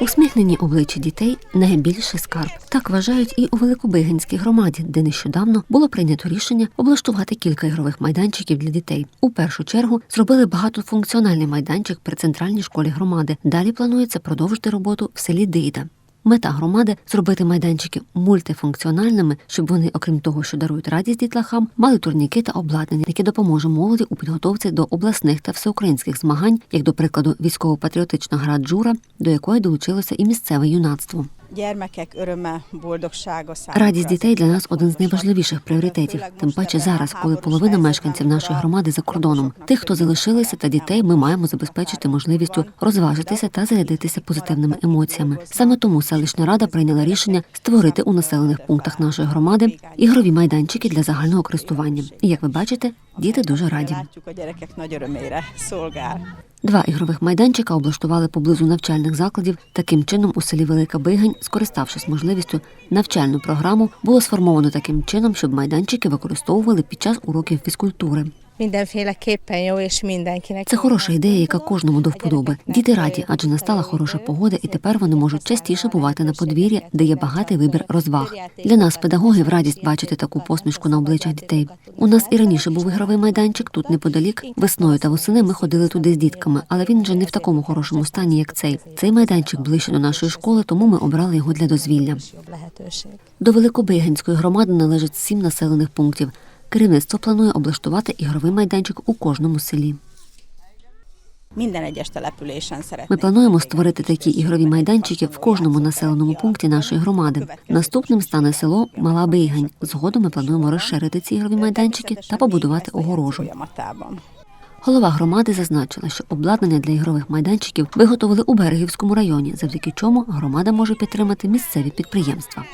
Усміхнені обличчя дітей найбільший скарб. Так вважають і у Великобигинській громаді, де нещодавно було прийнято рішення облаштувати кілька ігрових майданчиків для дітей. У першу чергу зробили багатофункціональний майданчик при центральній школі громади. Далі планується продовжити роботу в селі Дейда. Мета громади зробити майданчики мультифункціональними, щоб вони, окрім того, що дарують радість дітлахам, мали турніки та обладнання, яке допоможе молоді у підготовці до обласних та всеукраїнських змагань, як до прикладу військово-патріотична гра Джура, до якої долучилося і місцеве юнацтво. Радість дітей для нас один з найважливіших пріоритетів. Тим паче зараз, коли половина мешканців нашої громади за кордоном. Тих, хто залишилися, та дітей, ми маємо забезпечити можливістю розважитися та зарядитися позитивними емоціями. Саме тому селищна рада прийняла рішення створити у населених пунктах нашої громади ігрові майданчики для загального користування. І як ви бачите, діти дуже раді. Два ігрових майданчика облаштували поблизу навчальних закладів. Таким чином, у селі Велика Бигань, скориставшись можливістю, навчальну програму було сформовано таким чином, щоб майданчики використовували під час уроків фізкультури. Mindenféleképpen jó, és mindenkinek. Це хороша ідея, яка кожному до вподоби. Діти раді, адже настала хороша погода, і тепер вони можуть частіше бувати на подвір'ї, де є багатий вибір розваг. Для нас, педагогів, радість бачити таку посмішку на обличчях дітей. У нас і раніше був ігровий майданчик тут неподалік. Весною та восени ми ходили туди з дітками, але він вже не в такому хорошому стані, як цей. Цей майданчик ближче до нашої школи, тому ми обрали його для дозвілля. До Великобигинської громади належить сім населених пунктів. Керівництво планує облаштувати ігровий майданчик у кожному селі. Ми плануємо створити такі ігрові майданчики в кожному населеному пункті нашої громади. Наступним стане село Мала Бигань. Згодом ми плануємо розширити ці ігрові майданчики та побудувати огорожу. Голова громади зазначила, що обладнання для ігрових майданчиків виготовили у Берегівському районі, завдяки чому громада може підтримати місцеві підприємства.